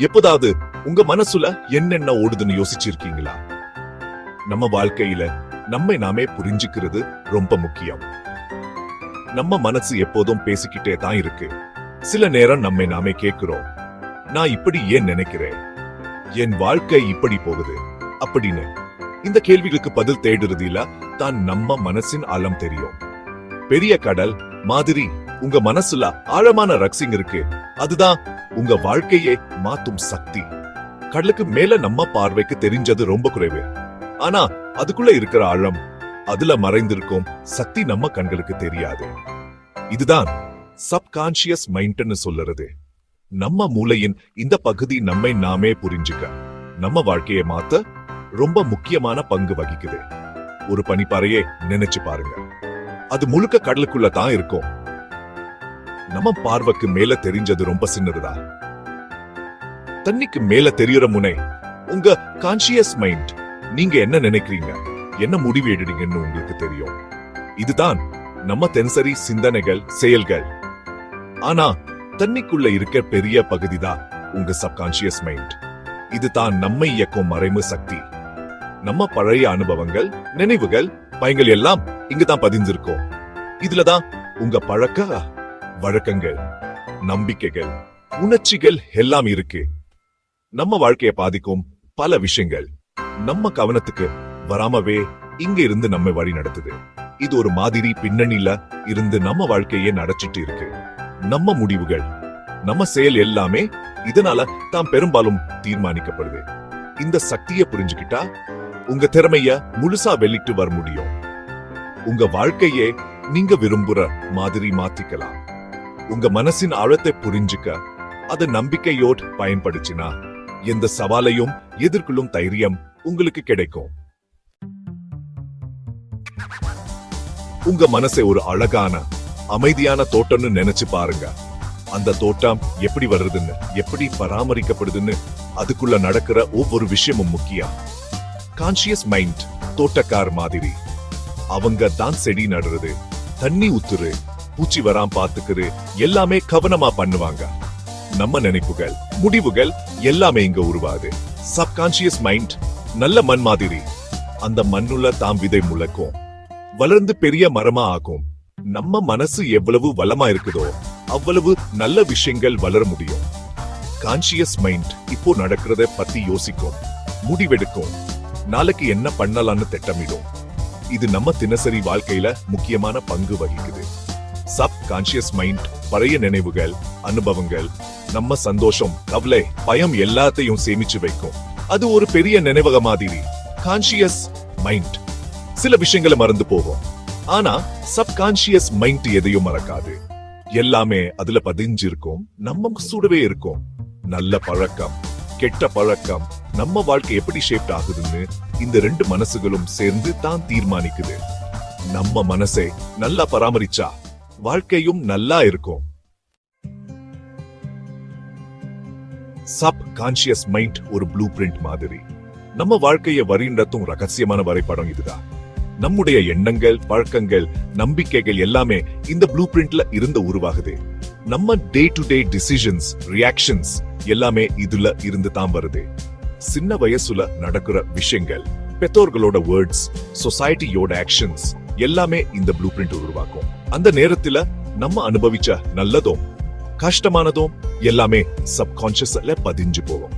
எப்போதாவது உங்க மனசுல என்னென்ன ஓடுதுன்னு யோசிச்சிருக்கீங்களா? நம்ம வாழ்க்கையில நம்மை நாமே புரிஞ்சுக்கிறது ரொம்ப முக்கியம். நம்ம மனசு எப்போதும் பேசிக்கிட்டே தான் இருக்கு. சில நேரம் நம்மை நாமே கேட்கிறோம் நான் இப்படி ஏன் நினைக்கிறேன்? என் வாழ்க்கை இப்படி போகுது. அப்படின்னு. இந்த கேள்விகளுக்கு பதில் தேடுறதில தான் நம்ம மனசின் ஆழம் தெரியும். பெரிய கடல் மாதிரி உங்க மனசுல ஆழமான ரக்சிங் இருக்கு. அதுதான் உங்க வாழ்க்கையே மாத்தும் சக்தி. கடலுக்கு மேல நம்ம பார்வைக்கு தெரிஞ்சது ரொம்ப குறைவு. ஆனா அதுக்குள்ள இருக்கிற ஆழம் அதுல மறைந்திருக்கும் சக்தி நம்ம கண்களுக்கு தெரியாது. இதுதான் சப்கான்சியஸ் மைண்ட்னு சொல்லுறது. நம்ம மூளையின் இந்த பகுதி நம்மை நாமே புரிஞ்சுக்க நம்ம வாழ்க்கையை மாத்த ரொம்ப முக்கியமான பங்கு வகிக்குது. ஒரு பனிப்பாறையே நினைச்சு பாருங்க. அது முழுக்க கடலுக்குள்ள தான் இருக்கும். நம்ம பார்வைக்கு மேல தெரிஞ்சது ரொம்ப சின்னதுதான். தண்ணிக்கு மேல தெரியற முனை உங்க கான்சியஸ் மைண்ட் நீங்க என்ன நினைக்கிறீங்க? என்ன முடிவு எடுறீங்கன்னு உங்களுக்கு தெரியும். இதுதான் நம்ம தென்சரி சிந்தனைகள் செயல்கள். ஆனா தண்ணிக்குள்ள இருக்க பெரிய பகுதிதான் உங்க சப்கான்சியஸ் மைண்ட் இதுதான் நம்மை இயக்கும் மறைமு சக்தி. நம்ம பழைய அனுபவங்கள் நினைவுகள் பயங்கள் எல்லாம் இங்கதான் பதிஞ்சிருக்கோம். இதுலதான் உங்க பழக்க வழக்கங்கள் நம்பிக்கைகள் உணர்ச்சிகள் எல்லாம் இருக்கு. நம்ம வாழ்க்கையை பாதிக்கும் பல விஷயங்கள் நம்ம கவனத்துக்கு வராமவே இங்க இருந்து நம்ம வழி நடத்துது. இது ஒரு மாதிரி பின்னணியில இருந்து நம்ம வாழ்க்கையே நடச்சிட்டு இருக்கு. நம்ம முடிவுகள் நம்ம செயல் எல்லாமே இதனால தான் பெரும்பாலும் தீர்மானிக்கப்படுது. இந்த சக்தியை புரிஞ்சுக்கிட்டா உங்க திறமைய முழுசா வெளியிட்டு வர முடியும். உங்க வாழ்க்கையே நீங்க விரும்புற மாதிரி மாத்திக்கலாம். உங்க மனசின் ஆழத்தை புரிஞ்சுக்க அத நம்பிக்கையோடு பயன்படுத்தினா எந்த சவாலையும் எதிர்கொள்ளும் தைரியம் உங்களுக்கு கிடைக்கும். உங்க மனசை ஒரு அழகான அமைதியான தோட்டம்னு நினைச்சு பாருங்க. அந்த தோட்டம் எப்படி வருதுன்னு எப்படி பராமரிக்கப்படுதுன்னு அதுக்குள்ள நடக்கிற ஒவ்வொரு விஷயமும் முக்கியம். கான்சியஸ் மைண்ட் தோட்டக்கார் மாதிரி. அவங்க தான் செடி நடுறது தண்ணி ஊத்துரு பூச்சி வராம பாத்துக்குது. எல்லாமே கவனமா பண்ணுவாங்க. நம்ம நினைப்புகள் முடிவுகள் எல்லாமே இங்க உருவாது சப்கான்சியஸ் மைண்ட் நல்ல மண் மாதிரி. அந்த மண்ணுள்ள தாம் விதை முளைக்கும். வளர்ந்து பெரிய மரமா ஆகும். நம்ம மனசு எவ்வளவு வளமா இருக்குதோ அவ்வளவு நல்ல விஷயங்கள் வளர முடியும். கான்சியஸ் மைண்ட் இப்போ நடக்கிறத பத்தி யோசிக்கும். முடிவெடுக்கும். நாளைக்கு என்ன பண்ணலாம்னு திட்டமிடும். இது நம்ம தினசரி வாழ்க்கையில முக்கியமான பங்கு வகிக்குது. சப் கான்சியஸ் மைண்ட் பழைய நினைவுகள் அனுபவங்கள் நம்ம சந்தோஷம் கவலை பயம் எல்லாத்தையும் சேமிச்சு வைக்கும். அது ஒரு பெரிய நினைவக மாதிரி. கான்சியஸ் மைண்ட் சில விஷயங்களை மறந்து போகும். ஆனா சப்கான்சியஸ் மைண்ட் எதையும் மறக்காது. எல்லாமே அதுல பதிஞ்சிருக்கும். நம்ம சுடவே இருக்கும். நல்ல பழக்கம் கெட்ட பழக்கம் நம்ம வாழ்க்கை எப்படி ஷேப்ட் ஆகுதுன்னு இந்த ரெண்டு மனசுகளும் சேர்ந்து தான் தீர்மானிக்குது. நம்ம மனசை நல்லா பராமரிச்சா வாழ்க்கையும் நல்லா இருக்கும். சப் கான்சியஸ் மைண்ட் ஒரு ப்ளூ பிரிண்ட் மாதிரி. நம்ம வாழ்க்கையை வரின்றதும் ரகசியமான வரைபடம் இதுதான். நம்முடைய எண்ணங்கள் பழக்கங்கள் நம்பிக்கைகள் எல்லாமே இந்த ப்ளூ பிரிண்ட்ல இருந்து உருவாகுது. நம்ம day to day decisions reactions எல்லாமே இதுல இருந்து தான் வருது. சின்ன வயசுல நடக்கிற விஷயங்கள் பெற்றோர்களோட வேர்ட்ஸ் சொசைட்டியோட ஆக்ஷன்ஸ் எல்லாமே இந்த ப்ளூ பிரிண்ட் உருவாக்கும். அந்த நேரத்துல நம்ம அனுபவிச்ச நல்லதும் கஷ்டமானதும் எல்லாமே சப்கான்சியஸ்ல பதிஞ்சு போகும்.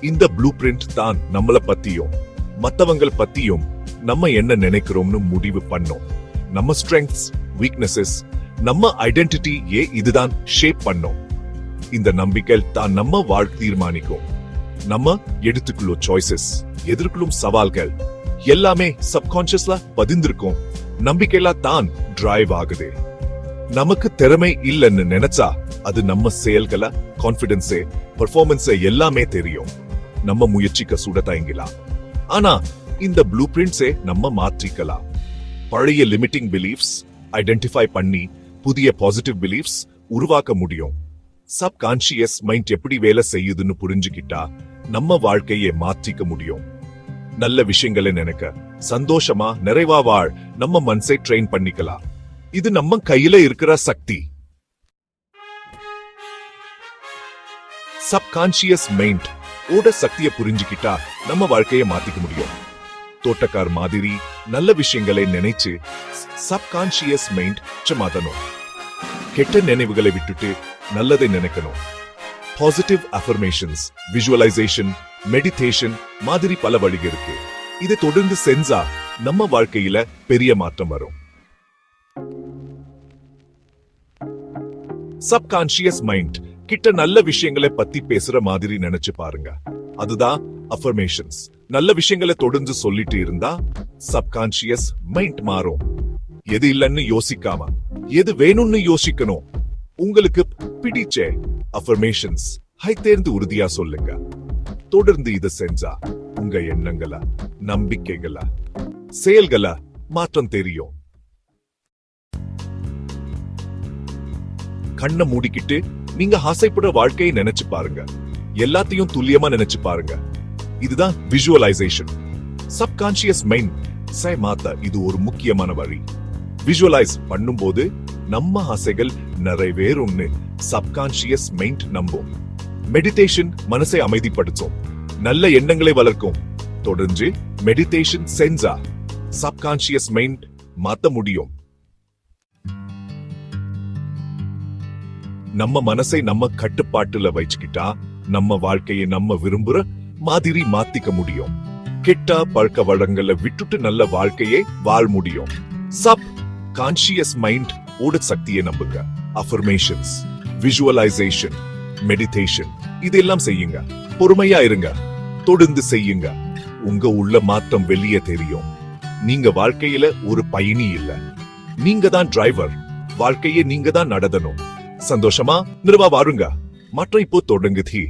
இந்த ப்ளூ பிரிண்ட் தான் நம்மள பத்தியும் மத்தவங்கள் பத்தியும் நம்ம என்ன நினைக்கிறோம்னு முடிவு பண்ணோம். நம்ம ஸ்ட்ரெங்க்ஸ் வீக்னஸஸ் நம்ம ஐடென்டிட்டி ஏ இதுதான் ஷேப் பண்ணோம். இந்த நம்பிக்கை தான் நம்ம வாழ் தீர்மானிக்கும். நம்ம எடுத்துக்குள்ள சாய்ஸஸ் எதிர்கொள்ளும் சவால்கள் எல்லாமே சப்கான்சியஸ்ல பதிந்திருக்கும். நம்பிக்கையெல்லாம் தான் டிரைவ் ஆகுது. நமக்கு திறமை இல்லைன்னு நினைச்சா அது நம்ம செயல்களை கான்பிடன்ஸே பெர்ஃபார்மன்ஸே எல்லாமே தெரியும். நம்ம முயற்சிக்க சுட தயங்கலாம். ஆனா இந்த ப்ளூ பிரிண்ட்ஸே நம்ம மாற்றிக்கலாம். பழைய லிமிட்டிங் பிலீஃப்ஸ் ஐடென்டிஃபை பண்ணி புதிய பாசிட்டிவ் பிலீஃப்ஸ் உருவாக்க முடியும். சப்கான்சியஸ் மைண்ட் எப்படி வேலை செய்யுதுன்னு புரிஞ்சுக்கிட்டா நம்ம வாழ்க்கையை மாற்றிக்க முடியும். நல்ல விஷயங்களை நினைக்க சந்தோஷமா நிறைவா வாழ் நம்ம மனசை ட்ரெயின் பண்ணிக்கலாம். இது நம்ம கையில இருக்கிற சக்தி. சப்கான்சியஸ் மைண்ட் ஓட சக்தியை புரிஞ்சுக்கிட்டா நம்ம வாழ்க்கையை மாத்திக்க முடியும். தோட்டக்கார் மாதிரி நல்ல விஷயங்களை நினைச்சு சப்கான்சியஸ் மைண்ட் மாதணும் கெட்ட நினைவுகளை விட்டுட்டு நல்லதை நினைக்கணும். பாசிட்டிவ் அஃபர்மேஷன்ஸ் விஜுவலைசேஷன் மெடிடேஷன் மாதிரி பல வழிகள் இருக்கு. இதை தொடர்ந்து செஞ்சா நம்ம வாழ்க்கையில பெரிய மாற்றம் வரும். சப்கான்சியஸ் மைண்ட் கிட்ட நல்ல விஷயங்களை பத்தி பேசுற மாதிரி நினைச்சு பாருங்க. அதுதான் அஃபர்மேஷன்ஸ் நல்ல விஷயங்களை தொடர்ந்து சொல்லிட்டு இருந்தா சப்கான்சியஸ் மைண்ட் மாறும். எது இல்லைன்னு யோசிக்காம எது வேணும்னு யோசிக்கணும். உங்களுக்கு பிடிச்ச அஃபர்மேஷன்ஸ் ஹை தேர்ந்து உறுதியா சொல்லுங்க. தொடர்ந்து இத செஞ்சா உங்க எண்ணங்களா நம்பிக்கைகளா செயல்கள மாற்றம் தெரியும். கண்ணை மூடிக்கிட்டு நீங்க ஆசைப்படுற வாழ்க்கையை நினைச்சு பாருங்க. எல்லாத்தையும் துல்லியமா நினைச்சு பாருங்க. இதுதான் விஜுவலைசேஷன் சப்கான்சியஸ் மைண்ட் சை மாத்த இது ஒரு முக்கியமான வழி. விஷுவலைஸ் பண்ணும்போது நம்ம ஆசைகள் நிறைவேறும்னு சப்கான்சியஸ் மைண்ட் நம்பும். மெடிடேஷன் மனசை அமைதிப்படுத்தும். நல்ல எண்ணங்களை வளர்க்கும். தொடர்ந்து மெடிடேஷன் செஞ்சா சப்கான்சியஸ் மைண்ட் மாத்த முடியும். நம்ம மனசை நம்ம கட்டுப்பாட்டுல வச்சுக்கிட்டா நம்ம வாழ்க்கையை நம்ம விரும்புற மாதிரி மாத்திக்க முடியும். கெட்ட பழக்க வழங்கல விட்டுட்டு நல்ல வாழ்க்கையை வாழ முடியும். சப் கான்சியஸ் மைண்ட் ஓட சக்தியை நம்புங்க. அஃபர்மேஷன்ஸ் விஷுவலைசேஷன் மெடிடேஷன் இதெல்லாம் செய்யுங்க. பொறுமையா இருங்க. தொடர்ந்து செய்யுங்க. உங்க உள்ள மாற்றம் வெளியே தெரியும். நீங்க வாழ்க்கையில ஒரு பயணி இல்ல. நீங்க தான் டிரைவர் வாழ்க்கையை நீங்க தான் நடத்தணும். சந்தோஷமா? நிறுவா வாருங்க. மற்ற இப்போ தொடங்குதி.